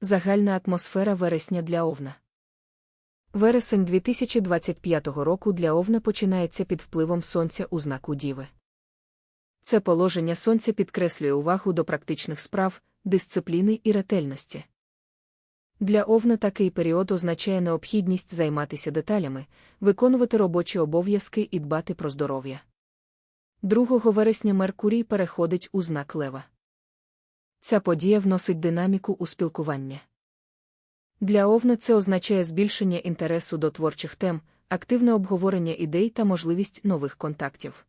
Загальна атмосфера вересня для Овна. Вересень 2025 року для Овна починається під впливом сонця у знаку Діви. Це положення сонця підкреслює увагу до практичних справ, дисципліни і ретельності. Для Овна такий період означає необхідність займатися деталями, виконувати робочі обов'язки і дбати про здоров'я. 2 вересня Меркурій переходить у знак Лева. Ця подія вносить динаміку у спілкування. Для Овна це означає збільшення інтересу до творчих тем, активне обговорення ідей та можливість нових контактів.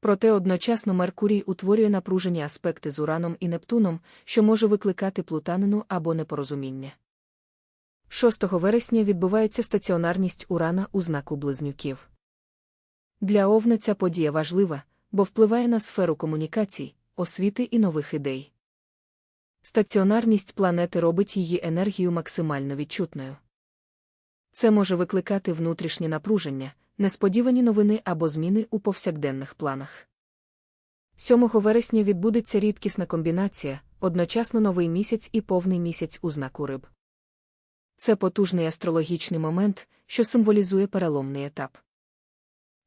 Проте одночасно Меркурій утворює напружені аспекти з Ураном і Нептуном, що може викликати плутанину або непорозуміння. 6 вересня відбувається стаціонарність Урана у знаку близнюків. Для Овна ця подія важлива, бо впливає на сферу комунікацій, освіти і нових ідей. Стаціонарність планети робить її енергію максимально відчутною. Це може викликати внутрішнє напруження, несподівані новини або зміни у повсякденних планах. 7 вересня відбудеться рідкісна комбінація, одночасно новий місяць і повний місяць у знаку риб. Це потужний астрологічний момент, що символізує переломний етап.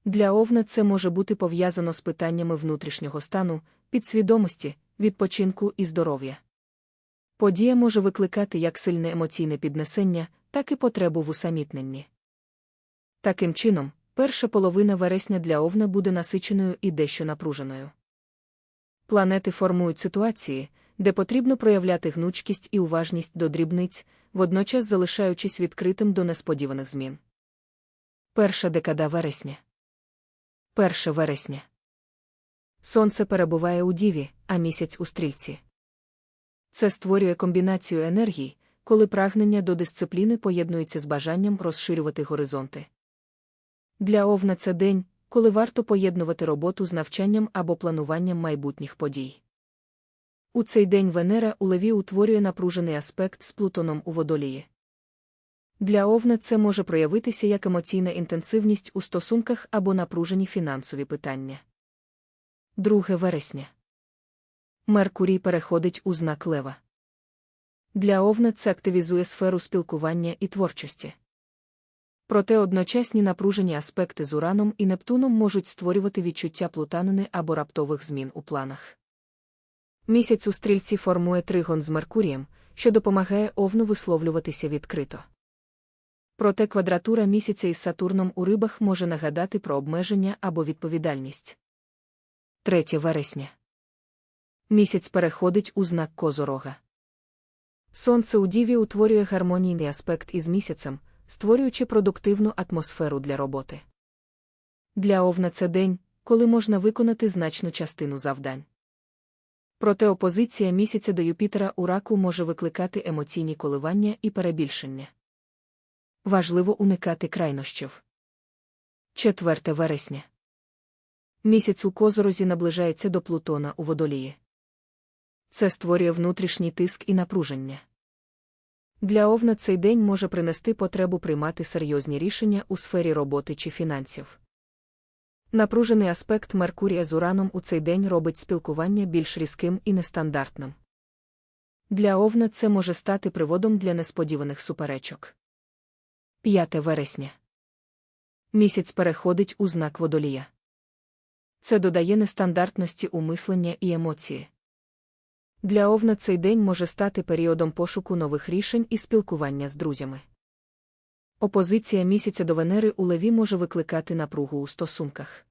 Для Овна це може бути пов'язано з питаннями внутрішнього стану, підсвідомості, відпочинку і здоров'я. Подія може викликати як сильне емоційне піднесення, так і потребу в усамітненні. Таким чином, перша половина вересня для Овна буде насиченою і дещо напруженою. Планети формують ситуації, де потрібно проявляти гнучкість і уважність до дрібниць, водночас залишаючись відкритим до несподіваних змін. Перша декада вересня. 1 вересня. Сонце перебуває у діві, а місяць у стрільці. Це створює комбінацію енергій, коли прагнення до дисципліни поєднується з бажанням розширювати горизонти. Для Овна це день, коли варто поєднувати роботу з навчанням або плануванням майбутніх подій. У цей день Венера у Леві утворює напружений аспект з Плутоном у водолії. Для Овна це може проявитися як емоційна інтенсивність у стосунках або напружені фінансові питання. 2 вересня. Меркурій переходить у знак Лева. Для Овна це активізує сферу спілкування і творчості. Проте одночасні напружені аспекти з Ураном і Нептуном можуть створювати відчуття плутанини або раптових змін у планах. Місяць у стрільці формує тригон з Меркурієм, що допомагає Овну висловлюватися відкрито. Проте квадратура місяця із Сатурном у рибах може нагадати про обмеження або відповідальність. 3 вересня. Місяць переходить у знак Козорога. Сонце у Діві утворює гармонійний аспект із місяцем, створюючи продуктивну атмосферу для роботи. Для Овна це день, коли можна виконати значну частину завдань. Проте опозиція місяця до Юпітера у раку може викликати емоційні коливання і перебільшення. Важливо уникати крайнощів. 4 вересня. Місяць у козорозі наближається до Плутона у водолії. Це створює внутрішній тиск і напруження. Для Овна цей день може принести потребу приймати серйозні рішення у сфері роботи чи фінансів. Напружений аспект Меркурія з Ураном у цей день робить спілкування більш різким і нестандартним. Для Овна це може стати приводом для несподіваних суперечок. 5 вересня. Місяць переходить у знак водолія. Це додає нестандартності у мислення і емоції. Для Овна цей день може стати періодом пошуку нових рішень і спілкування з друзями. Опозиція місяця до Венери у Леві може викликати напругу у стосунках.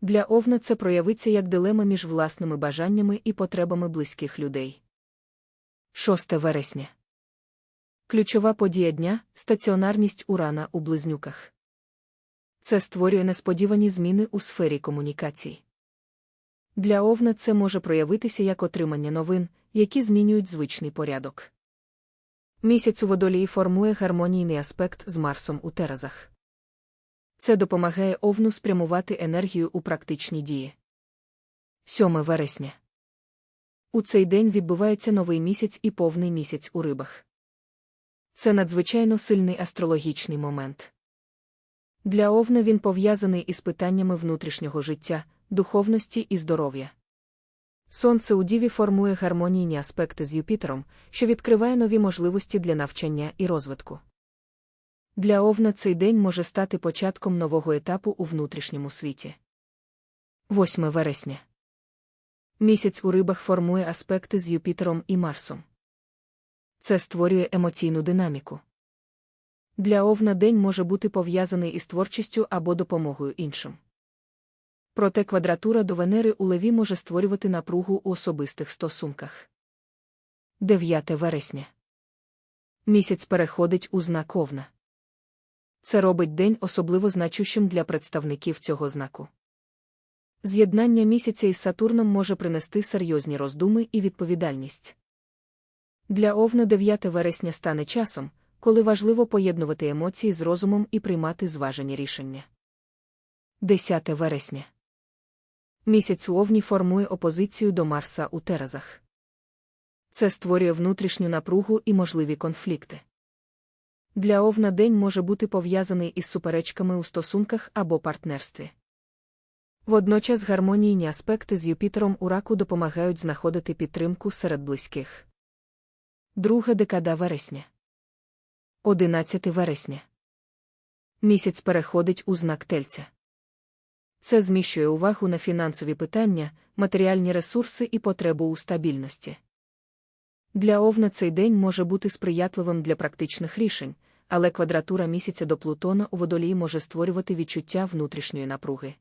Для Овна це проявиться як дилема між власними бажаннями і потребами близьких людей. 6 вересня. Ключова подія дня стаціонарність урана у близнюках. Це створює несподівані зміни у сфері комунікацій. Для Овна це може проявитися як отримання новин, які змінюють звичний порядок. Місяць у водолії формує гармонійний аспект з Марсом у Терезах. Це допомагає Овну спрямувати енергію у практичні дії. 7 вересня. У цей день відбувається новий місяць і повний місяць у рибах. Це надзвичайно сильний астрологічний момент. Для Овна він пов'язаний із питаннями внутрішнього життя, духовності і здоров'я. Сонце у Діві формує гармонійні аспекти з Юпітером, що відкриває нові можливості для навчання і розвитку. Для Овна цей день може стати початком нового етапу у внутрішньому світі. 8 вересня. Місяць у рибах формує аспекти з Юпітером і Марсом. Це створює емоційну динаміку. Для Овна день може бути пов'язаний із творчістю або допомогою іншим. Проте квадратура до Венери у Леві може створювати напругу у особистих стосунках. 9 вересня. Місяць переходить у знак Овна. Це робить день особливо значущим для представників цього знаку. З'єднання місяця із Сатурном може принести серйозні роздуми і відповідальність. Для Овна 9 вересня стане часом, коли важливо поєднувати емоції з розумом і приймати зважені рішення. 10 вересня. Місяць у Овні формує опозицію до Марса у Терезах. Це створює внутрішню напругу і можливі конфлікти. Для Овна день може бути пов'язаний із суперечками у стосунках або партнерстві. Водночас гармонійні аспекти з Юпітером у раку допомагають знаходити підтримку серед близьких. Друга декада вересня. 11 вересня. Місяць переходить у знак тельця. Це зміщує увагу на фінансові питання, матеріальні ресурси і потребу у стабільності. Для Овна цей день може бути сприятливим для практичних рішень, але квадратура місяця до Плутона у водолії може створювати відчуття внутрішньої напруги.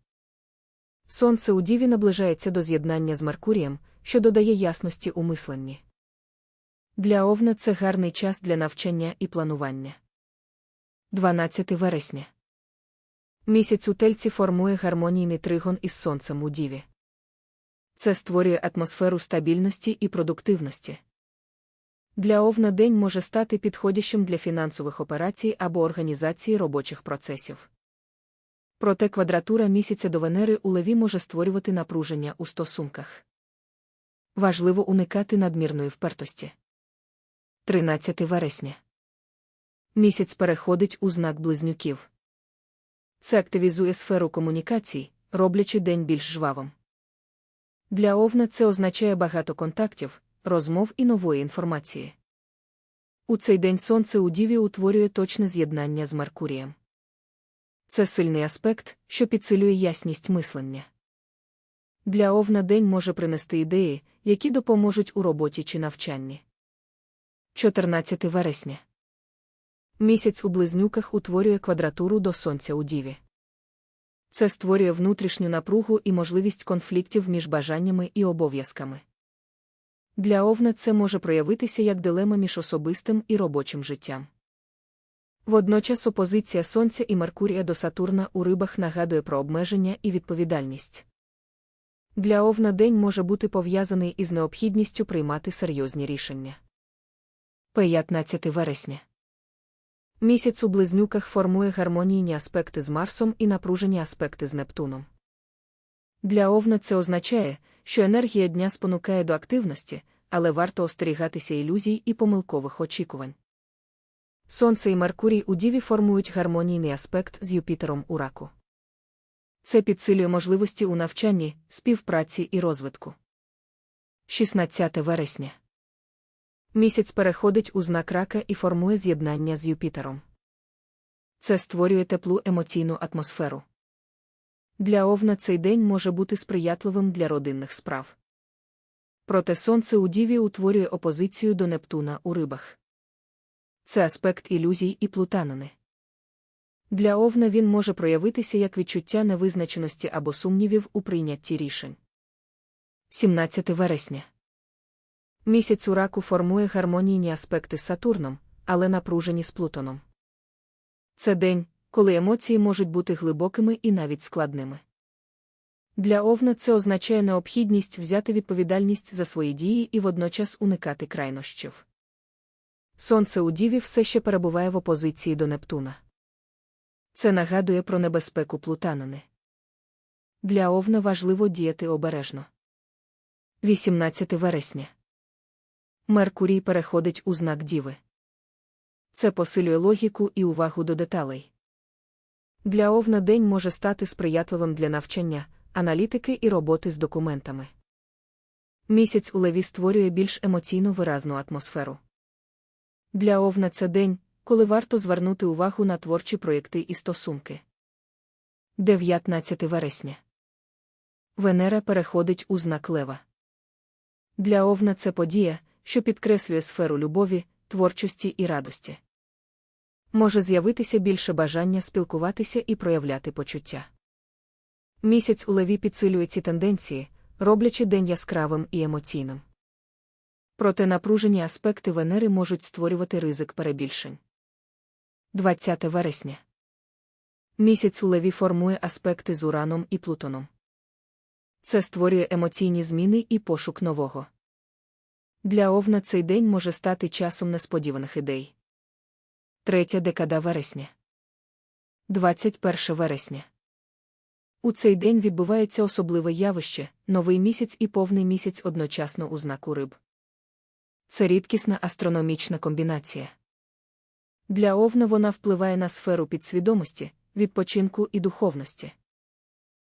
Сонце у Діві наближається до з'єднання з Меркурієм, що додає ясності у мисленні. Для Овна це гарний час для навчання і планування. 12 вересня. Місяць у тельці формує гармонійний тригон із сонцем у Діві. Це створює атмосферу стабільності і продуктивності. Для Овна день може стати підходящим для фінансових операцій або організації робочих процесів. Проте квадратура місяця до Венери у леві може створювати напруження у стосунках. Важливо уникати надмірної впертості. 13 вересня. Місяць переходить у знак близнюків. Це активізує сферу комунікацій, роблячи день більш жвавим. Для Овна це означає багато контактів, розмов і нової інформації. У цей день сонце у Діві утворює точне з'єднання з Меркурієм. Це сильний аспект, що підсилює ясність мислення. Для Овна день може принести ідеї, які допоможуть у роботі чи навчанні. 14 вересня. Місяць у близнюках утворює квадратуру до сонця у Діві. Це створює внутрішню напругу і можливість конфліктів між бажаннями і обов'язками. Для Овна це може проявитися як дилема між особистим і робочим життям. Водночас опозиція Сонця і Меркурія до Сатурна у рибах нагадує про обмеження і відповідальність. Для Овна день може бути пов'язаний із необхідністю приймати серйозні рішення. 15 вересня. Місяць у близнюках формує гармонійні аспекти з Марсом і напружені аспекти з Нептуном. Для Овна це означає, що енергія дня спонукає до активності, але варто остерігатися ілюзій і помилкових очікувань. Сонце і Меркурій у Діві формують гармонійний аспект з Юпітером у раку. Це підсилює можливості у навчанні, співпраці і розвитку. 16 вересня. Місяць переходить у знак рака і формує з'єднання з Юпітером. Це створює теплу емоційну атмосферу. Для Овна цей день може бути сприятливим для родинних справ. Проте сонце у Діві утворює опозицію до Нептуна у рибах. Це аспект ілюзій і плутанини. Для Овна він може проявитися як відчуття невизначеності або сумнівів у прийнятті рішень. 17 вересня. Місяць у раку формує гармонійні аспекти з Сатурном, але напружені з Плутоном. Це день, коли емоції можуть бути глибокими і навіть складними. Для Овна це означає необхідність взяти відповідальність за свої дії і водночас уникати крайнощів. Сонце у Діві все ще перебуває в опозиції до Нептуна. Це нагадує про небезпеку плутанини. Для Овна важливо діяти обережно. 18 вересня. Меркурій переходить у знак Діви. Це посилює логіку і увагу до деталей. Для Овна день може стати сприятливим для навчання, аналітики і роботи з документами. Місяць у леві створює більш емоційно виразну атмосферу. Для овна це день, коли варто звернути увагу на творчі проєкти і стосунки. 19 вересня. Венера переходить у знак лева. Для овна це подія, що підкреслює сферу любові, творчості і радості. Може з'явитися більше бажання спілкуватися і проявляти почуття. Місяць у леві підсилює ці тенденції, роблячи день яскравим і емоційним. Проте напружені аспекти Венери можуть створювати ризик перебільшень. 20 вересня. Місяць у леві формує аспекти з Ураном і Плутоном. Це створює емоційні зміни і пошук нового. Для Овна цей день може стати часом несподіваних ідей. Третя декада вересня. 21 вересня. У цей день відбувається особливе явище, новий місяць і повний місяць одночасно у знаку риб. Це рідкісна астрономічна комбінація. Для Овна вона впливає на сферу підсвідомості, відпочинку і духовності.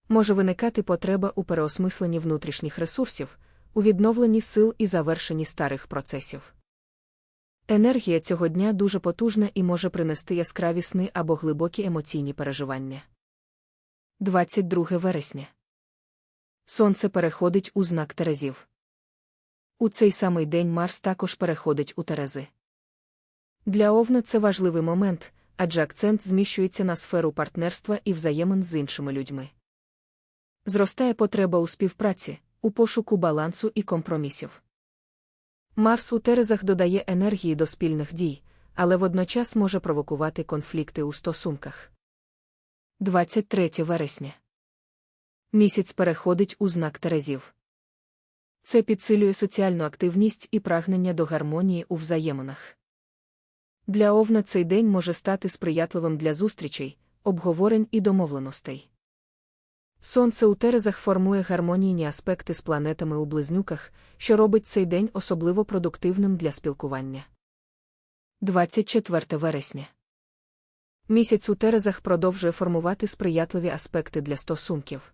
Може виникати потреба у переосмисленні внутрішніх ресурсів, у відновленні сил і завершенні старих процесів. Енергія цього дня дуже потужна і може принести яскраві сни або глибокі емоційні переживання. 22 вересня. Сонце переходить у знак Терезів. У цей самий день Марс також переходить у Терези. Для Овна це важливий момент, адже акцент зміщується на сферу партнерства і взаємин з іншими людьми. Зростає потреба у співпраці, у пошуку балансу і компромісів. Марс у Терезах додає енергії до спільних дій, але водночас може провокувати конфлікти у стосунках. 23 вересня. Місяць переходить у знак Терезів. Це підсилює соціальну активність і прагнення до гармонії у взаєминах. Для Овна цей день може стати сприятливим для зустрічей, обговорень і домовленостей. Сонце у Терезах формує гармонійні аспекти з планетами у близнюках, що робить цей день особливо продуктивним для спілкування. 24 вересня. Місяць у Терезах продовжує формувати сприятливі аспекти для стосунків.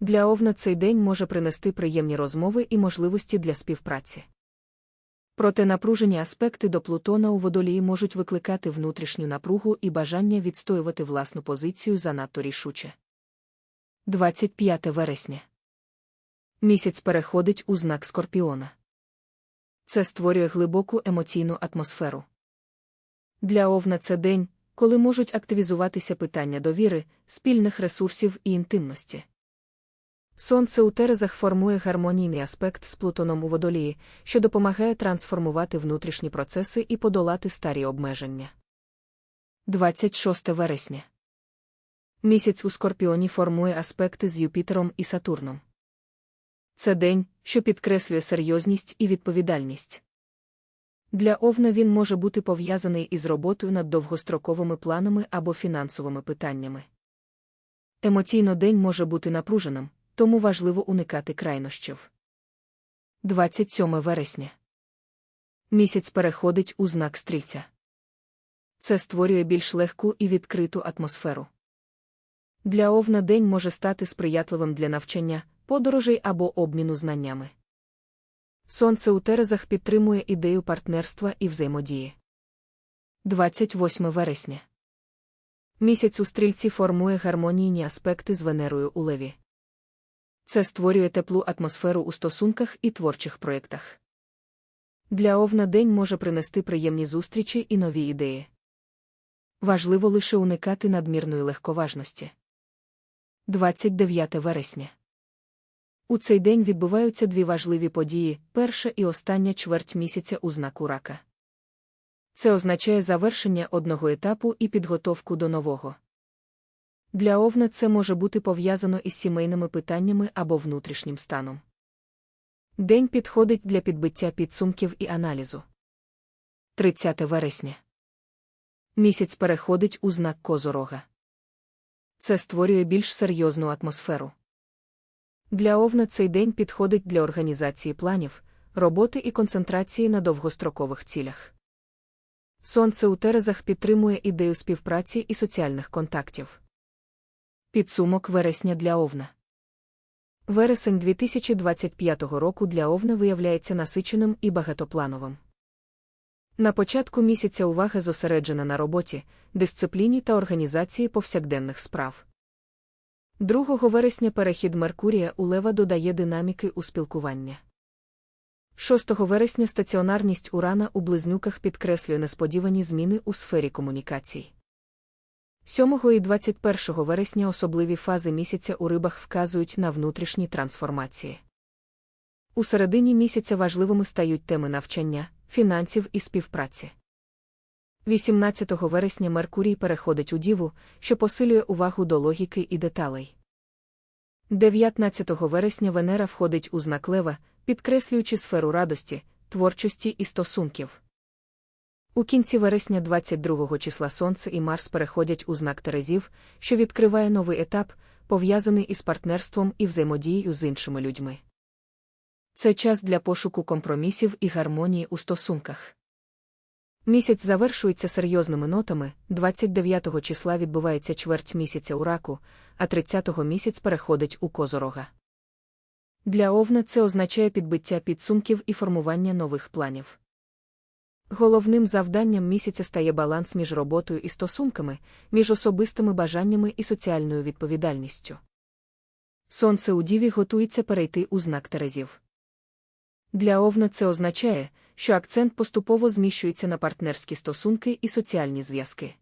Для Овна цей день може принести приємні розмови і можливості для співпраці. Проте напружені аспекти до Плутона у водолії можуть викликати внутрішню напругу і бажання відстоювати власну позицію занадто рішуче. 25 вересня. Місяць переходить у знак Скорпіона. Це створює глибоку емоційну атмосферу. Для Овна це день, коли можуть активізуватися питання довіри, спільних ресурсів і інтимності. Сонце у Терезах формує гармонійний аспект з Плутоном у водолії, що допомагає трансформувати внутрішні процеси і подолати старі обмеження. 26 вересня. Місяць у Скорпіоні формує аспекти з Юпітером і Сатурном. Це день, що підкреслює серйозність і відповідальність. Для Овна він може бути пов'язаний із роботою над довгостроковими планами або фінансовими питаннями. Емоційно день може бути напруженим, тому важливо уникати крайнощів. 27 вересня. Місяць переходить у знак стрільця. Це створює більш легку і відкриту атмосферу. Для овна день може стати сприятливим для навчання, подорожей або обміну знаннями. Сонце у Терезах підтримує ідею партнерства і взаємодії. 28 вересня. Місяць у стрільці формує гармонійні аспекти з Венерою у леві. Це створює теплу атмосферу у стосунках і творчих проєктах. Для овна день може принести приємні зустрічі і нові ідеї. Важливо лише уникати надмірної легковажності. 29 вересня. У цей день відбуваються дві важливі події перша і остання чверть місяця у знаку рака. Це означає завершення одного етапу і підготовку до нового. Для овна це може бути пов'язано із сімейними питаннями або внутрішнім станом. День підходить для підбиття підсумків і аналізу. 30 вересня. Місяць переходить у знак козорога. Це створює більш серйозну атмосферу. Для овна цей день підходить для організації планів, роботи і концентрації на довгострокових цілях. Сонце у Терезах підтримує ідею співпраці і соціальних контактів. Підсумок вересня для овна. Вересень 2025 року для Овна виявляється насиченим і багатоплановим. На початку місяця увага зосереджена на роботі, дисципліні та організації повсякденних справ. 2 вересня перехід Меркурія у Лева додає динаміки у спілкування. 6 вересня стаціонарність Урана у близнюках підкреслює несподівані зміни у сфері комунікацій. 7 і 21 вересня особливі фази місяця у рибах вказують на внутрішні трансформації. У середині місяця важливими стають теми навчання, фінансів і співпраці. 18 вересня Меркурій переходить у Діву, що посилює увагу до логіки і деталей. 19 вересня Венера входить у знак Лева, підкреслюючи сферу радості, творчості і стосунків. У кінці вересня 22 числа Сонце і Марс переходять у знак Терезів, що відкриває новий етап, пов'язаний із партнерством і взаємодією з іншими людьми. Це час для пошуку компромісів і гармонії у стосунках. Місяць завершується серйозними нотами, 29 числа відбувається чверть місяця у раку, а 30-го місяць переходить у козорога. Для Овна це означає підбиття підсумків і формування нових планів. Головним завданням місяця стає баланс між роботою і стосунками, між особистими бажаннями і соціальною відповідальністю. Сонце у Діві готується перейти у знак Терезів. Для Овна це означає, що акцент поступово зміщується на партнерські стосунки і соціальні зв'язки.